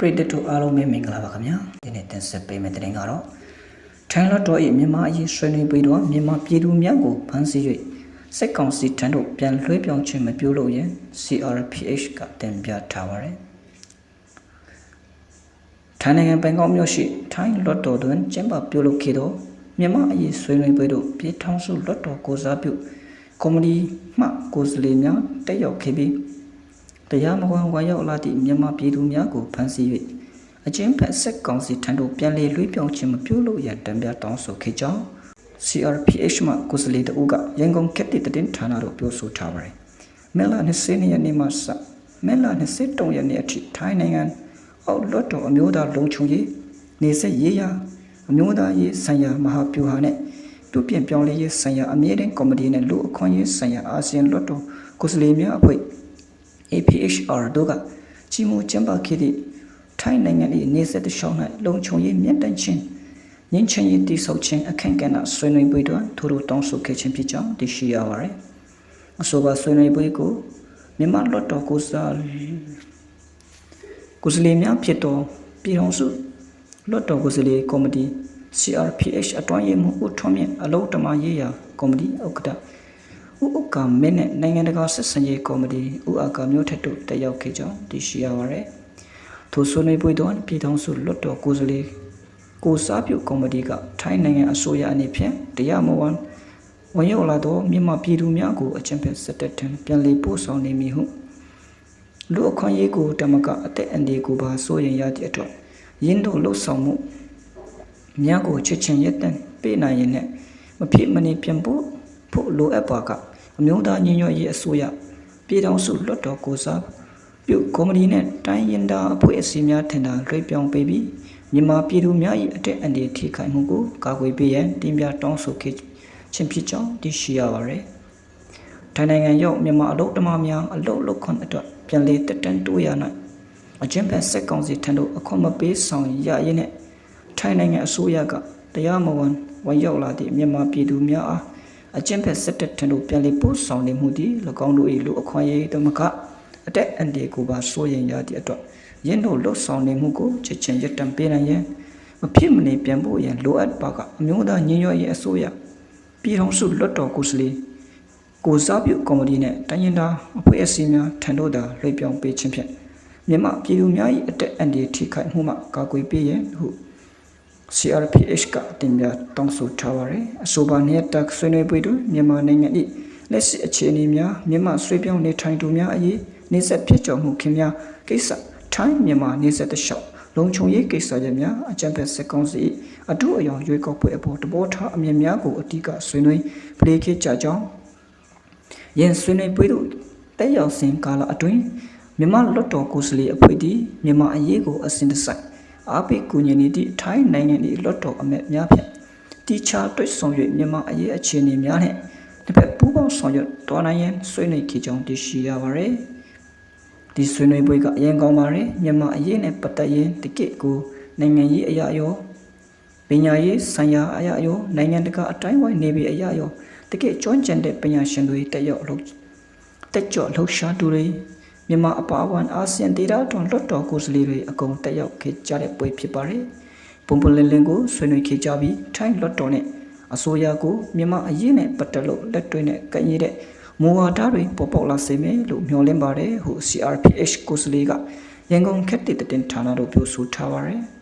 ပရိသတ်တို့အားလုံးပဲမင်္ဂလာပါခင်ဗျာဒီနေ့တင်ဆက်ပေးမယ့်တင်ကတော့ထိုင်းလော့တော်၏မြန်မာအရေးဆွေးနွေးပြီးတော့မြန်မာပြည်သူများကိုဖမ်းဆီး၍စက်ကောင်စီထံသို့ပြန်လွှဲပြောင်းခြင်းမပြုလုပ်ရန် CRPH ကတင်ပြထားပါတယ်ထိုင်းနိုင်ငံဘန်ကောက်မြို့ရှိထိုင်းလော့တော်တွင်ကျင်းပပြုလုပ်ခဲ့သောမြန်မာအရေးဆွေးနွေးပွဲသို့ပြည်ထောင်စုလော့တော်ကိုစားပြုကော်မတီမှကိုယ်စားလှယ်များတက်ရောက်ခဲ့ပြီး တရားမဝင်ဝါရောက်လာသည့်မြန်မာပြည်သူများကိုဖမ်းဆီး၍အကျဉ်းဖက်ဆက်ကောင်စီထံသို့ပြန်လည်လွှဲပြောင်းခြင်းမပြုလုပ်ရန်တံပြတောင်းဆိုခဲ့ကြောင်း CRPH မှကိုယ်စားလှယ်တဦးကရန်ကုန်ကက်တီတည်ဌာနသို့ပြောဆိုထားပါတယ်။မဲလာ20ရက်နေ့မှစမဲလာ23ရက်နေ့အထိထိုင်းနိုင်ငံအောက်လွတ်တော်အမျိုးသားလုံခြုံရေးနေဆက်ရေးရာအမျိုးသားရေးဆိုင်ရာမဟာဗျူဟာနဲ့တူပြင်ပြောင်းလဲရေးဆိုင်ရာအမြဲတမ်းကော်မတီနဲ့လူအခွင့်အရေးဆိုင်ရာအာဆီယံလွတ်တော်ကိုယ်စားလှယ်များအဖွဲ့ APHR တို့ကကြီးမှုကျင်းပခဲ့သည့်ထိုင်းနိုင်ငံ၏နေဆက်တရှောင်း၌လုံခြုံရေးမြင့်တက်ခြင်းငင်းချင်ရေးတိဆောက်ခြင်းအခန့်ကဏ္ဍဆွေးနွေးပွဲတွင်ထို့ထိုတောင်းဆိုခဲ့ခြင်းဖြစ်ကြောင်းသိရှိရပါသည်။အဆိုပါဆွေးနွေးပွဲကိုမြန်မာလွတ်တော်ကိုစားကိုယ်စားလှယ်များဖြစ်သောပြည်ထောင်စုလွတ်တော်ကိုယ်စားလှယ်ကော်မတီ CRPH အတွင်းရေးမှူးဦးထွန်းမြင့်အလုံးတမရေးရာကော်မတီဥက္ကဋ္ဌ ဦးဥက္ကာမင်းနဲ့နိုင်ငံတကာဆက်ဆံရေးကော်မတီဦးအာကာမျိုးထက်တို့တက်ရောက်ခဲ့ကြောင်းသိရှိရပါသည်။ထိုဆွေးနွေးပွဲတွင်ပြည်ထောင်စုလွတ်တော်ကိုယ်စားလှယ်ကိုစားပြုကော်မတီကထိုင်းနိုင်ငံအစိုးရအနေဖြင့်တရားမဝင်ဝင်ရောက်လာသောမြန်မာပြည်သူများကိုအကြံဖက်စစ်တပ်ထံပြန်လည်ပို့ဆောင်နေမည်ဟုလူအခွင့်အရေးကိုတမကအသက်အန္တရာယ်ကိုပါစိုးရင်ရသည့်အတွက်ရင်းတို့လှုပ်ဆောင်မှုများကိုချစ်ချင်းရက်တန်ပေးနိုင်ရင်နဲ့မဖြစ်မနေပြန်ဖို့ဖို့လိုအပ်ပါက အမျိုးသားညီညွတ်ရေးအစိုးရပြည်ထောင်စုလွတ်တော်ကိုစားပြုကော်မတီနဲ့တိုင်းရင်သားအဖွဲ့အစည်းများထင်တာလွှဲပြောင်းပေးပြီးမြန်မာပြည်သူများ၏အတက်အန္တရာယ်ထိခိုက်မှုကိုကာကွယ်ပေးရန်တင်ပြတောင်းဆိုခဲ့ခြင်းဖြစ်ကြောင်းသိရှိရပါသည်။ထိုင်းနိုင်ငံရောက်မြန်မာအလုပ်သမားများအလုပ်လုပ်ခွင့်အတွက်ပြန်လည်တက်တန်းတိုးရနိုင်အကျဉ်းဖက်စက်ကောင်စီထံသို့အခွင့်မပေးဆောင်ရရင်းနဲ့ထိုင်းနိုင်ငံအစိုးရကတရားမဝင်ဝင်ရောက်လာသည့်မြန်မာပြည်သူများအား အကျင့်ဖက်စစ်တပ်ထံသို့ပြန်လည်ပို့ဆောင်နေမှုသည်၎င်းတို့၏လူအခွင့်အရေးတမကအတက်အန်ဒီကိုပါစိုးရင်ရသည့်အတွက်ယင်းတို့လှုပ်ဆောင်နေမှုကိုချက်ချင်းရပ်တန့်ပေးနိုင်ရန်မဖြစ်မနေပြန်ဖို့ရန်လိုအပ်ပါကအမျိုးသားညီညွတ်ရေးအစိုးရပြည်ထောင်စုလွတ်တော်ကိုယ်စားလှယ်ကိုစားပြုကော်မတီနဲ့တိုင်းရင်းသားအဖွဲ့အစည်းများထံတို့သာလွှဲပြောင်းပေးခြင်းဖြင့်မြန်မာပြည်သူများ၏အတက်အန်ဒီထိခိုက်မှုမှကာကွယ်ပေးရန်ဟု CRPH ကတင်ပြတောင်းဆိုထားပါတယ်အဆိုပါနေတက်ဆွေးနွေးပွဲတွင်မြန်မာနိုင်ငံ၏လက်ရှိအခြေအနေများမြန်မာဆွေးပြောင်းနေထိုင်သူများအရေးနေဆက်ဖြစ်ကြော်မှုခင်များကိစ္စထိုင်းမြန်မာနေဆက်တလျှောက်လုံခြုံရေးကိစ္စရပ်များအကြံဖက်စက်ကောင်စီအထူးအယောင်ရွေးကောက်ပွဲအပေါ်တဘောထားအမြင်များကိုအတိအကဆွေးနွေးပရိခေကြကြောင်းယင်ဆွေးနွေးပွဲသို့တက်ရောက်စဉ်ကာလအတွင်းမြန်မာလွတ်တော်ကိုယ်စားလှယ်အဖွဲ့သည်မြန်မာအရေးကိုအစဉ်တစိုက် အားပေးကူညီနေသည့်ထိုင်းနိုင်ငံ၏လွတ်တော်အမတ်များဖြင့်တီချာတွေ့ဆုံ၍မြန်မာအရေးအခြေအနေများနှင့်တစ်ဖက်ပူးပေါင်းဆောင်ရွက်တော်နိုင်ရန်ဆွေးနွေးခဲ့ကြောင်းသိရှိရပါသည်ဒီဆွေးနွေးပွဲကအရင်ကောင်းပါတယ်မြန်မာအရေးနဲ့ပတ်သက်ရင်တကိကိုနိုင်ငံရေးအရာရောပညာရေးဆိုင်ရာအရာရောနိုင်ငံတကာအတိုင်းဝိုင်းနေပြီအရာရောတကိကျွမ်းကျင်တဲ့ပညာရှင်တွေတက်ရောက်လို့တက်ကြော့လှုပ်ရှားသူတွေ မြန်မာအပါအဝင်အာဆီယံဒေသတွင်လွတ်တော်ကိုယ်စားလှယ်တွေအကုန်တက်ရောက်ခဲ့ကြတဲ့ပွဲဖြစ်ပါတယ်။ပုံပလင်လင်ကိုဆွေးနွေးခဲ့ကြပြီးထိုင်းလွတ်တော်နဲ့အစိုးရကိုမြန်မာအရေးနဲ့ပတ်သက်လို့လက်တွဲနဲ့ကန့်ရတဲ့မူဝါဒတွေပေါ်ပေါက်လာစေမယ်လို့မျှော်လင့်ပါတယ်ဟု CRPH ကိုယ်စားလှယ်ကရန်ကုန်ခက်တဲ့တင်ဌာနတို့ပြောဆိုထားပါတယ်။